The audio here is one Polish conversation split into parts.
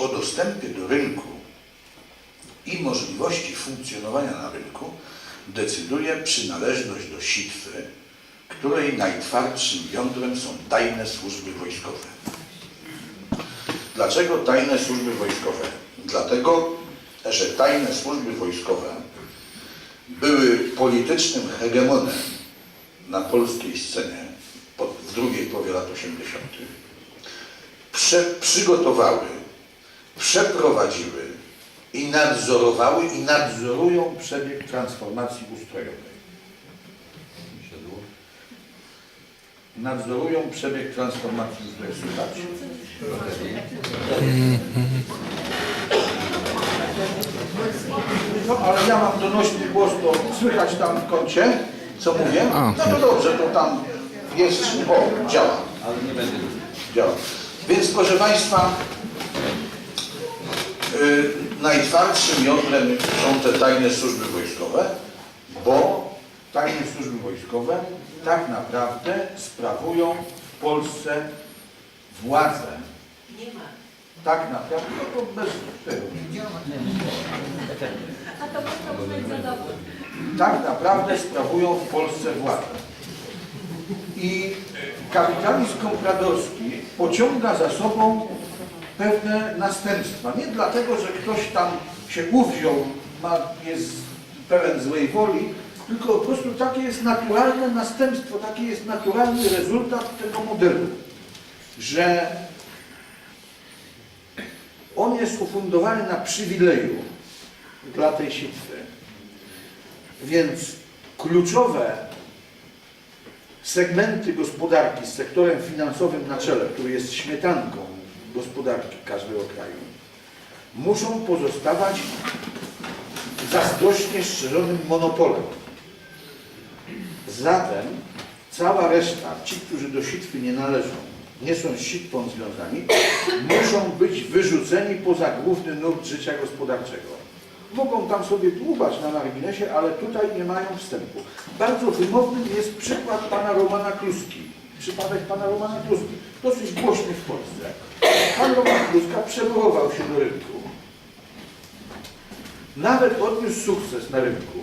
o dostępie do rynku i możliwości funkcjonowania na rynku decyduje przynależność do sitwy, której najtwardszym jądrem są tajne służby wojskowe. Dlaczego tajne służby wojskowe? Dlatego, że tajne służby wojskowe były politycznym hegemonem na polskiej scenie w drugiej połowie lat 80. Prze, przygotowały, przeprowadziły i nadzorowały i nadzorują przebieg transformacji ustrojowej. Nadzorują przebieg transformacji ustrojowej. Słuchajcie. No ale ja mam donośny głos, to słychać tam w kącie, co mówię? No to dobrze, to tam jest, o, działa. Ale nie będę. działa. Więc proszę Państwa, najtwardszym jądrem są te tajne służby wojskowe, bo tajne służby wojskowe tak naprawdę sprawują w Polsce władzę. Nie ma. Tak naprawdę, no to bez tego. A to można uznać za dobre. tak naprawdę sprawują w Polsce władzę. I kapitalizm kompradorski pociąga za sobą pewne następstwa. Nie dlatego, że ktoś tam się uwziął, ma, jest pełen złej woli, tylko po prostu takie jest naturalne następstwo, taki jest naturalny rezultat tego modelu, że on jest ufundowany na przywileju dla tej sitwy. Więc kluczowe segmenty gospodarki z sektorem finansowym na czele, który jest śmietanką gospodarki każdego kraju, muszą pozostawać zazdrośnie szczerzonym monopolem. Zatem cała reszta, ci, którzy do sitwy nie należą, nie są sitwą związani, muszą być wyrzuceni poza główny nurt życia gospodarczego. Mogą tam sobie dłubać na marginesie, ale tutaj nie mają wstępu. Bardzo wymownym jest przykład pana Romana Kluski. Przypadek pana Romana Kluski. Dosyć głośny w Polsce. Pan Roman Kluska przeburował się do rynku. Nawet odniósł sukces na rynku.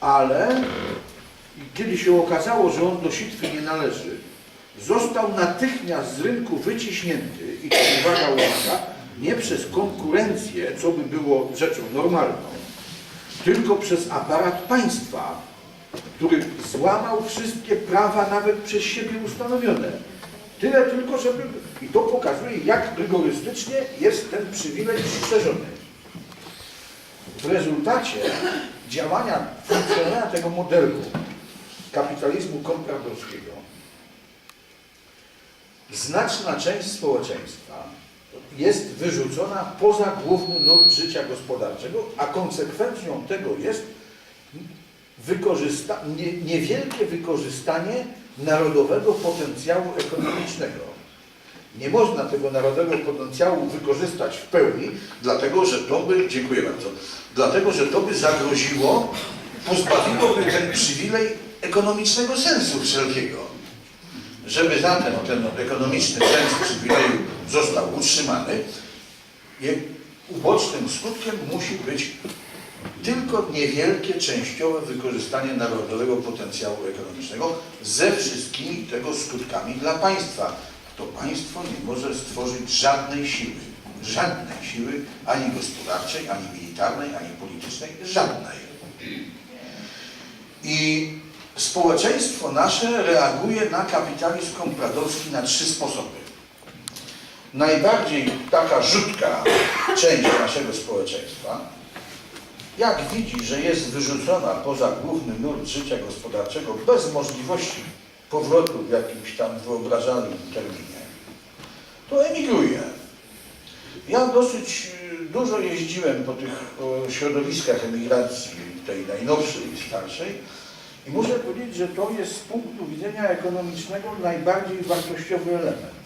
Ale kiedy się okazało, że on do sitwy nie należy, został natychmiast z rynku wyciśnięty i to uwaga, uwaga, nie przez konkurencję, co by było rzeczą normalną, tylko przez aparat państwa, który złamał wszystkie prawa nawet przez siebie ustanowione. Tyle tylko, żeby... I to pokazuje, jak rygorystycznie jest ten przywilej strzeżony. W rezultacie działania, funkcjonowania tego modelu kapitalizmu kompradorskiego znaczna część społeczeństwa jest wyrzucona poza główny nurt życia gospodarczego, a konsekwencją tego jest wykorzysta nie, niewielkie wykorzystanie narodowego potencjału ekonomicznego. Nie można tego narodowego potencjału wykorzystać w pełni, dlatego że to by, dziękuję bardzo, dlatego że to by zagroziło, pozbawiłoby ten przywilej ekonomicznego sensu wszelkiego. Żeby zatem ten ekonomiczny sens przywileju został utrzymany, ubocznym skutkiem musi być tylko niewielkie, częściowe wykorzystanie narodowego potencjału ekonomicznego ze wszystkimi tego skutkami dla państwa. To państwo nie może stworzyć żadnej siły, żadnej siły, ani gospodarczej, ani militarnej, ani politycznej, żadnej. I społeczeństwo nasze reaguje na kapitalizm kompradorski na trzy sposoby. Najbardziej taka rzutka część naszego społeczeństwa, jak widzi, że jest wyrzucona poza główny nurt życia gospodarczego bez możliwości powrotu w jakimś tam wyobrażalnym terminie, to emigruje. Ja dosyć y, dużo jeździłem po tych środowiskach emigracji, tej najnowszej i starszej, i muszę powiedzieć, że to jest z punktu widzenia ekonomicznego najbardziej wartościowy element.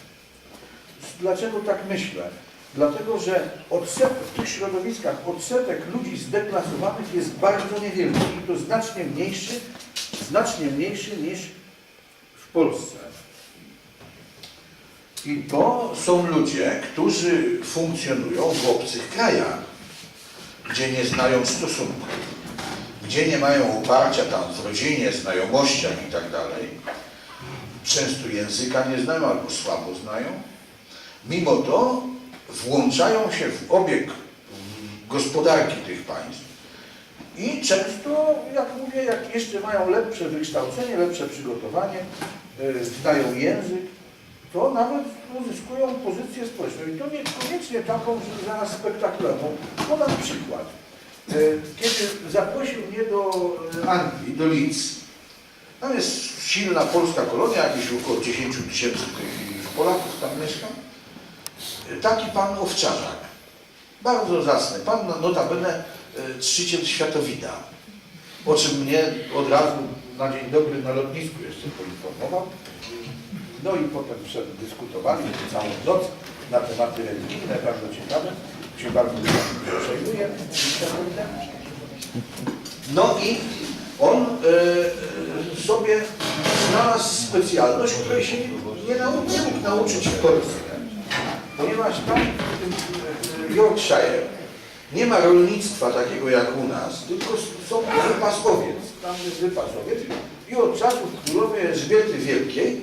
Dlaczego tak myślę? Dlatego, że odsetek, w tych środowiskach odsetek ludzi zdeklasowanych jest bardzo niewielki i to znacznie mniejszy, znacznie mniejszy niż w Polsce. I to są ludzie, którzy funkcjonują w obcych krajach, gdzie nie znają stosunku, gdzie nie mają oparcia tam w rodzinie, znajomościach i tak. Często języka nie znają albo słabo znają. Mimo to włączają się w obieg gospodarki tych państw i często, jak mówię, jak jeszcze mają lepsze wykształcenie, lepsze przygotowanie, yy, znają język, to nawet uzyskują pozycję społeczną. I to niekoniecznie taką, że zaraz spektakularną. Podam przykład. Yy, Kiedy zaprosił mnie do yy, Anglii, do Leeds, tam jest silna polska kolonia, jakieś około 10 tysięcy Polaków tam mieszka. Taki pan owczarzak, bardzo zacny, pan notabene e, trzciciel światowida, o czym mnie od razu na dzień dobry na lotnisku jeszcze poinformował. No i potem przedyskutowali całą noc na tematy religijne, bardzo ciekawe, się bardzo przejmuje. No i on e, e, sobie znalazł specjalność, której się nie, nie mógł nauczyć w Polsce, ponieważ tam w e, Yorkshire nie ma rolnictwa takiego jak u nas, tylko są wypas owiec. Tam jest wypas owiec i od czasów królowej Elżbiety Wielkiej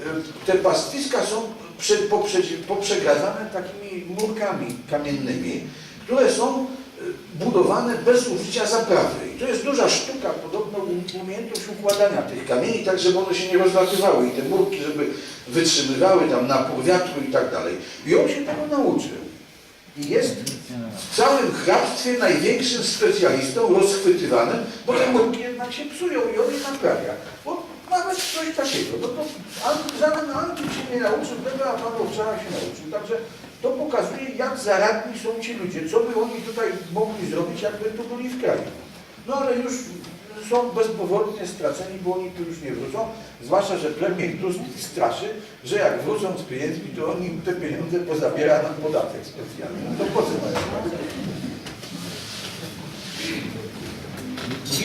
e, te pastwiska są prze, poprze, poprzegadzane takimi murkami kamiennymi, które są e, budowane bez użycia zaprawy. I to jest duża sztuka, podobno um- umiejętność układania tych kamieni, tak żeby one się nie rozlatywały i te murki, żeby wytrzymywały tam napór wiatru i tak dalej. I on się tego nauczył. I jest w całym hrabstwie największym specjalistą rozchwytywanym, bo te murki jednak się psują i on je naprawia. Bo nawet coś takiego. No to Anglik się nie nauczył tego, a pan Owczara się nauczył. Także to pokazuje, jak zaradni są ci ludzie. Co by oni tutaj mogli zrobić, jakby tu byli w kraju. No ale już są bezpowrotnie straceni, bo oni tu już nie wrócą. Zwłaszcza, że premier Tusk ich straszy, że jak wrócą z pieniędzmi, to on im te pieniądze pozabiera na podatek specjalny. No to po co mają?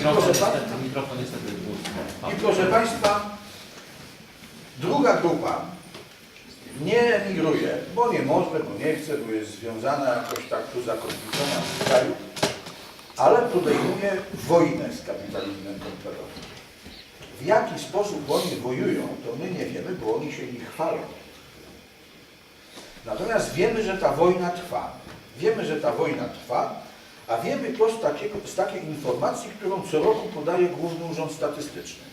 Proszę. I proszę Państwa, druga grupa nie emigruje, bo nie może, bo nie chce, bo jest związana jakoś tak tu zakomplikowana w kraju, ale podejmuje wojnę z kapitalizmem kontrolowym. W jaki sposób oni wojują, to my nie wiemy, bo oni się nie chwalą. Natomiast wiemy, że ta wojna trwa. Wiemy, że ta wojna trwa, a wiemy to z, takiego, z takiej informacji, którą co roku podaje Główny Urząd Statystyczny,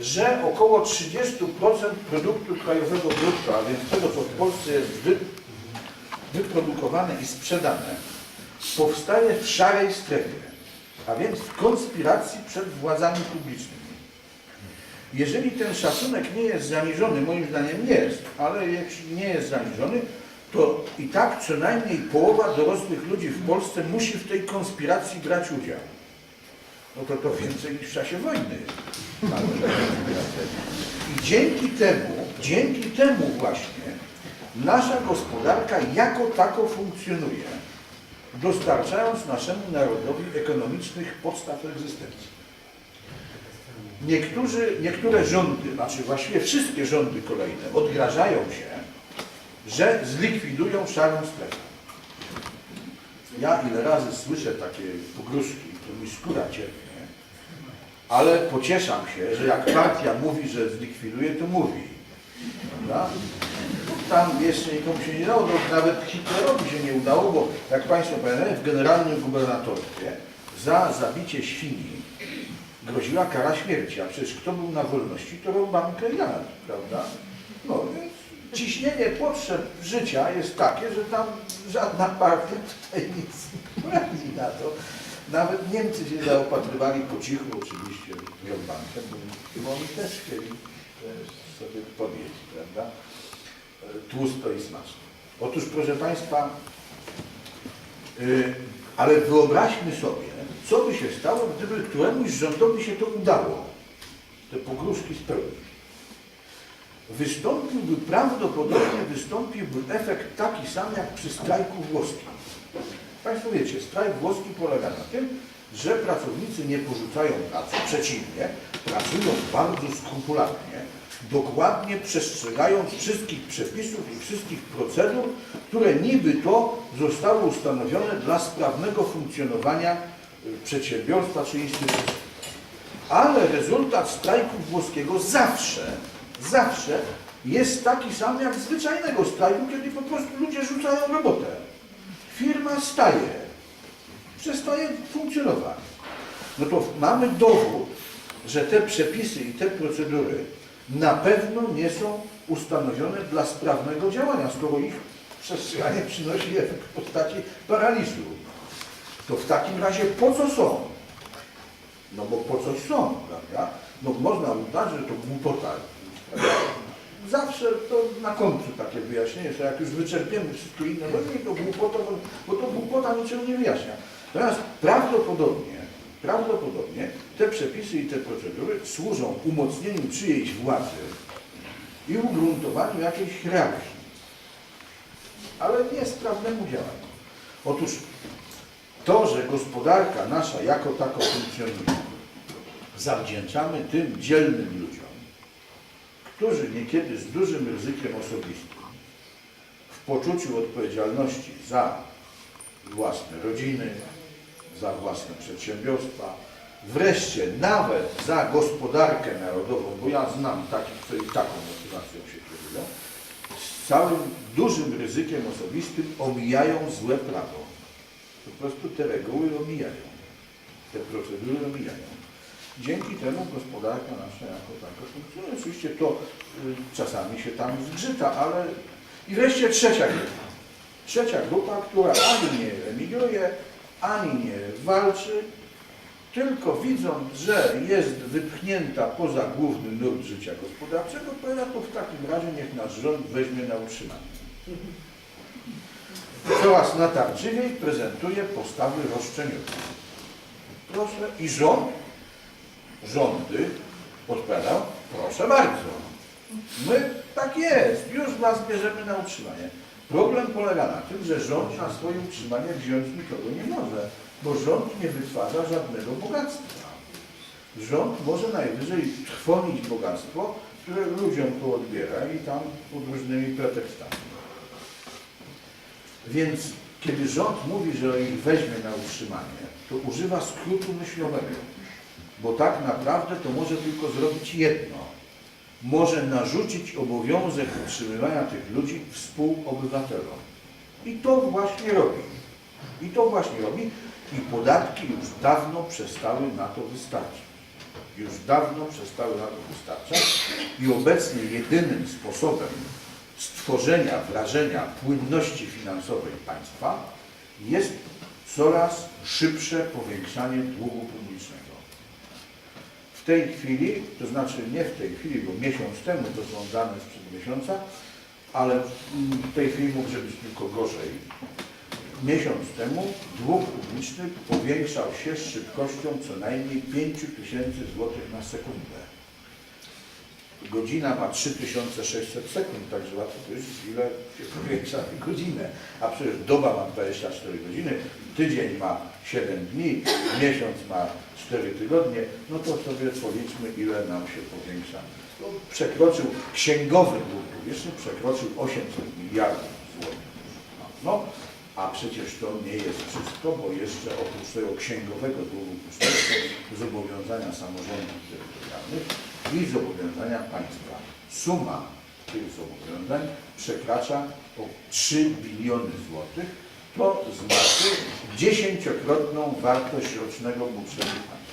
że około 30% produktu krajowego brutto, a więc tego, co w Polsce jest wy, wyprodukowane i sprzedane, powstaje w szarej strefie, a więc w konspiracji przed władzami publicznymi. Jeżeli ten szacunek nie jest zaniżony, moim zdaniem jest, ale jeśli nie jest zaniżony, to i tak co najmniej połowa dorosłych ludzi w Polsce musi w tej konspiracji brać udział. No to to więcej niż w czasie wojny. I dzięki temu, dzięki temu właśnie nasza gospodarka jako tako funkcjonuje, dostarczając naszemu narodowi ekonomicznych podstaw egzystencji. Niektórzy, niektóre rządy, znaczy właściwie wszystkie rządy kolejne odgrażają się, że zlikwidują szarą strefę. Ja ile razy słyszę takie pogróżki, to mi skóra cierpnie, ale pocieszam się, że jak partia mówi, że zlikwiduje, to mówi. Prawda? Tam jeszcze nikomu się nie udało, to nawet Hitlerowi się nie udało, bo jak Państwo pamiętają, w generalnym gubernatorstwie za zabicie świni groziła kara śmierci, a przecież kto był na wolności, to rąbankę jadł, prawda? No więc ciśnienie potrzeb życia jest takie, że tam żadna partia tutaj nic nie poradzi na to. Nawet Niemcy się zaopatrywali po cichu oczywiście rąbankę, bo, oni też chcieli e, sobie podjeść, prawda? E, Tłusto i smacznie. Otóż proszę Państwa, y, ale wyobraźmy sobie, co by się stało, gdyby któremuś rządowi się to udało, te pogróżki spełnić. Wystąpiłby, prawdopodobnie wystąpiłby efekt taki sam jak przy strajku włoskim. Państwo wiecie, strajk włoski polega na tym, że pracownicy nie porzucają pracy, przeciwnie, pracują bardzo skrupulatnie, dokładnie przestrzegając wszystkich przepisów i wszystkich procedur, które niby to zostały ustanowione dla sprawnego funkcjonowania y, przedsiębiorstwa czy instytucji. Ale rezultat strajku włoskiego zawsze, zawsze jest taki sam jak zwyczajnego strajku, kiedy po prostu ludzie rzucają robotę. Firma staje, przestaje funkcjonować. No to mamy dowód, że te przepisy i te procedury na pewno nie są ustanowione dla sprawnego działania, skoro ich przestrzeganie przynosi efekt w postaci paraliżu. To w takim razie po co są? No bo po coś są, prawda? No można uznać, że to głupota. Zawsze to na końcu takie wyjaśnienie, że jak już wyczerpiemy wszystko inne, no nie to głupota, bo, bo to głupota niczego nie wyjaśnia. Natomiast prawdopodobnie, prawdopodobnie te przepisy i te procedury służą umocnieniu czyjejś władzy i ugruntowaniu jakiejś hierarchii, ale nie sprawnemu działaniu. Otóż to, że gospodarka nasza jako tako funkcjonuje, zawdzięczamy tym dzielnym ludziom, którzy niekiedy z dużym ryzykiem osobistym, w poczuciu odpowiedzialności za własne rodziny, za własne przedsiębiorstwa, wreszcie nawet za gospodarkę narodową, bo ja znam takich, którzy taką motywacją się kierują, z całym dużym ryzykiem osobistym omijają złe prawo. Po prostu te reguły omijają, te procedury omijają. Dzięki temu gospodarka nasza jako taka funkcjonuje. Oczywiście to y, czasami się tam zgrzyta, ale... I wreszcie trzecia grupa. Trzecia grupa, która ani nie emigruje, ani nie walczy, tylko widząc, że jest wypchnięta poza główny nurt życia gospodarczego, powiada to w takim razie niech nasz rząd weźmie na utrzymanie. Coraz natarczywiej prezentuje postawy roszczeniowe. Proszę, i rząd, rządy odpowiadał, proszę bardzo. My tak jest, już was bierzemy na utrzymanie. Problem polega na tym, że rząd na swoje utrzymanie wziąć nikogo nie może, bo rząd nie wytwarza żadnego bogactwa. Rząd może najwyżej trwonić bogactwo, które ludziom to odbiera i tam pod różnymi pretekstami. Więc kiedy rząd mówi, że ich weźmie na utrzymanie, to używa skrótu myślowego, bo tak naprawdę to może tylko zrobić jedno. Może narzucić obowiązek utrzymywania tych ludzi współobywatelom. I to właśnie robi. I to właśnie robi. I podatki już dawno przestały na to wystarczyć. Już dawno przestały na to wystarczać. I obecnie jedynym sposobem stworzenia wrażenia płynności finansowej państwa jest coraz szybsze powiększanie długu publicznego. Tej chwili, to znaczy nie w tej chwili, bo miesiąc temu to są dane sprzed miesiąca, ale w tej chwili może być tylko gorzej. Miesiąc temu dług publiczny powiększał się z szybkością co najmniej 5 tysięcy złotych na sekundę. Godzina ma 3600 sekund, także łatwo powiedzieć, ile się powiększa w godzinę. A przecież doba ma 24 godziny, tydzień ma 7 dni, miesiąc ma 4 tygodnie, no to sobie policzmy, ile nam się powiększa. No, przekroczył, księgowy dług publiczny przekroczył 800 miliardów złotych. No, a przecież to nie jest wszystko, bo jeszcze oprócz tego księgowego długu publicznego zobowiązania samorządów terytorialnych i zobowiązania państwa. Suma tych zobowiązań przekracza o 3 biliony złotych, to znaczy dziesięciokrotną wartość rocznego budżetu państwa.